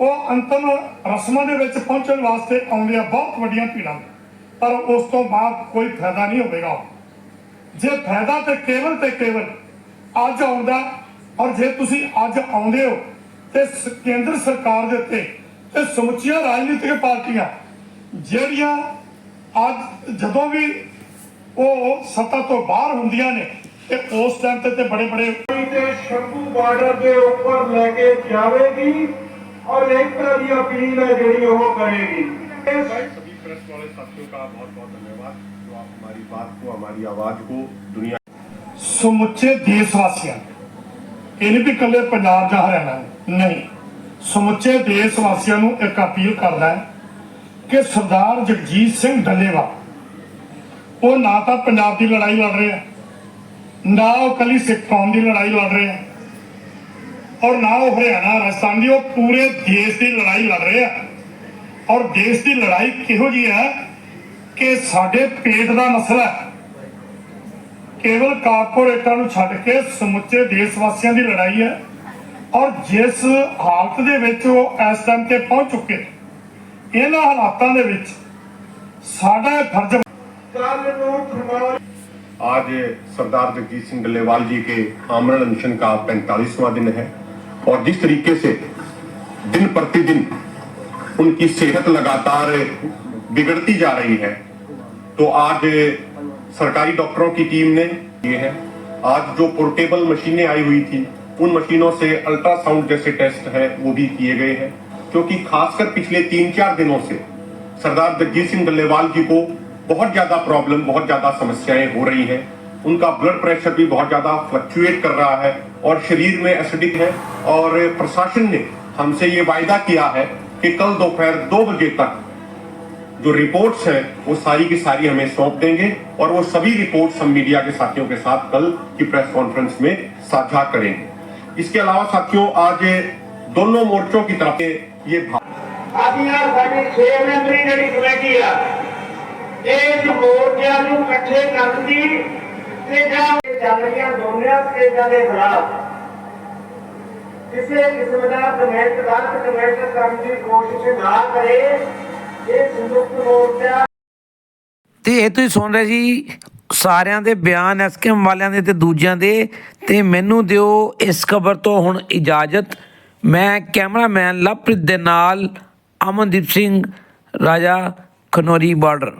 ਉਹ ਅੰਤਮ ਰਸਮਾਂ ਦੇ ਵਿੱਚ ਪਹੁੰਚਣ ਵਾਸਤੇ ਆਉਂਦੇ ਆ ਬਹੁਤ ਵੱਡੀਆਂ ਭੀੜਾਂ। ਪਰ ਉਸ ਤੋਂ ਬਾਅਦ ਕੋਈ ਫਾਇਦਾ ਨਹੀਂ ਹੋਵੇਗਾ। ਜੇ ਫਾਇਦਾ ਤੇ ਕੇਵਲ ਤੇ ਕੇਵਲ ਅੱਜ ਆਉਂਦਾ ਔਰ ਜੇ ਤੁਸੀਂ ਅੱਜ ਆਉਂਦੇ ਹੋ ਤੇ ਕੇਂਦਰ ਸਰਕਾਰ ਦੇ ਉੱਤੇ ਤੇ ਸਮੁੱਚੀਆਂ ਰਾਜਨੀਤਿਕ ਪਾਰਟੀਆਂ ਜਿਹੜੀਆਂ ਅੱਜ ਜਦੋਂ ਵੀ ਉਹ ਸੱਤਾ ਤੋਂ ਬਾਹਰ ਹੁੰਦੀਆਂ ਨੇ ਤੇ ਉਸ ਟਾਈਮ ਤੇ ਤੇ ਬੜੇ ਬੜੇ ਤੇ ਸ਼ੰਭੂ ਬਾਰਡਰ ਦੇ ਉੱਪਰ ਲੈ ਕੇ ਜਾਵੇਗੀ। ਔਰ ਏਕਤਾ ਦੀ ਅਪੀਲ ਹੈ ਜਿਹੜੀ ਉਹ ਕਰੇਗੀ सभी प्रेस वाले साथियों का बहुत बहुत धन्यवाद जो आप हमारी बात को हमारी आवाज को दुनिया ਸਮੁੱਚੇ ਦੇਸ਼ ਵਾਸੀਆਂ ਨੂੰ। ਇਹ ਨਹੀਂ ਵੀ ਇਕੱਲੇ ਪੰਜਾਬ ਜਾਂ ਹਰਿਆਣਾ ਨੂੰ, ਨਹੀਂ ਸਮੁੱਚੇ ਦੇਸ਼ ਵਾਸੀਆਂ ਨੂੰ ਇੱਕ ਅਪੀਲ ਕਰਦਾ ਹੈ ਕਿ ਸਰਦਾਰ ਜਗਜੀਤ ਸਿੰਘ ਡੱਲੇਵਾਲ ਉਹ ਨਾ ਤਾਂ ਪੰਜਾਬ ਦੀ ਲੜਾਈ ਲੜ ਰਿਹਾ ਨਾ ਉਹ ਕੱਲੀ ਸਿੱਖ ਕੌਮ ਦੀ ਲੜਾਈ ਲੜ ਰਿਹਾ ਔਰ ਨਾ ਉਹ ਹਰਿਆਣਾ ਰਾਜਸਥਾਨ ਦੀ ਉਹ ਪੂਰੇ ਦੇਸ਼ ਦੀ ਲੜਾਈ ਲੜ ਰਿਹਾ ਔਰ ਦੇਸ਼ ਦੀ ਲੜਾਈ ਕਿਹੋ ਜੀ ਹੈ ਕਿ ਸਾਡੇ ਪੇਟ ਦਾ ਮਸਲਾ ਹੈ ਕੇਵਲ ਕਾਰਪੋਰੇਟਾਂ ਨੂੰ ਛੱਡ ਕੇ ਸਮੁੱਚੇ ਦੇਸ਼ ਵਾਸੀਆਂ ਦੀ ਲੜਾਈ ਹੈ ਔਰ ਜਿਸ ਹਾਲਤ ਦੇ ਵਿੱਚ ਉਹ ਇਸ ਟਾਈਮ ਤੇ ਪਹੁੰਚ ਚੁੱਕੇ ਨੇ, ਇਹਨਾਂ ਹਾਲਾਤਾਂ ਦੇ ਵਿੱਚ ਸਾਡਾ ਇਹ ਫਰਜ਼ ਕੱਲ ਨੂੰ ਖਰਮਾਲ आज सरदार जगजीत सिंह डल्लेवाल जी के आमरण अनशन का पैंतालीसवां दिन है और जिस तरीके से दिन प्रतिदिन उनकी सेहत लगातार बिगड़ती जा रही है तो आज सरकारी डॉक्टरों की टीम ने ये है, आज जो पोर्टेबल मशीनें आई हुई थी, उन मशीनों से अल्ट्रासाउंड जैसे टेस्ट है, वो भी किए गए हैं। क्योंकि खासकर पिछले तीन चार दिनों से सरदार जगजीत सिंह डल्लेवाल जी को बहुत ज़्यादा प्रॉब्लम, बहुत ज़्यादा समस्याएँ हो रही हैं। उनका ब्लड प्रेशर भी बहुत ज़्यादा फ्लक्चुएट कर रहा है और शरीर में एसिडिक है और प्रशासन ने हमसे ये वायदा किया है कि कल दोपहर दो बजे तक जो रिपोर्ट्स हैं, वो सारी की सारी हमें सौंप देंगे और वो सभी रिपोर्ट्स हम मीडिया के साथियों के साथ कल की प्रेस कॉन्फ्रेंस में साझा करेंगे। इसके अलावा साथियों, आज दोनों मोर्चों की तरफ़ से ये भाव मोर्चा ਮੈਂਬਰੀ ਜਿਹੜੀ ਚੱਲ ਰਹੀਆਂ ਦੋਨਿਆਂ ਸਟੇਜਾਂ ਦੇ ਖਿਲਾਫ ਕਿਸੇ ਕਿਸਮ ਦਾ ਕਮੈਂਟ ਗਲਤ ਕਮੈਂਟ ਕਰਨ ਦੀ ਕੋਸ਼ਿਸ਼ ਨਾ ਕਰੇ। ਇਹ ਸੰਯੁਕਤ ਮੋਰਚਾ ਤੇ ਇਹ ਤੁਸੀਂ ਸੁਣ ਰਹੇ ਸੀ, ਸਾਰਿਆਂ ਦੇ ਬਿਆਨ ਐਸਕੇਐਮ ਵਾਲਿਆਂ ਦੇ ਤੇ ਦੂਜਿਆਂ ਦੇ। ਤੇ ਮੈਨੂੰ ਦਿਓ ਇਸ ਖਬਰ ਤੋਂ ਹੁਣ ਇਜਾਜ਼ਤ। ਮੈਂ ਕੈਮਰਾਮੈਨ ਲਵਪ੍ਰੀਤ ਦੇ ਨਾਲ ਅਮਨਦੀਪ ਸਿੰਘ, ਰਾਜਾ ਖਨੌਰੀ ਬਾਰਡਰ।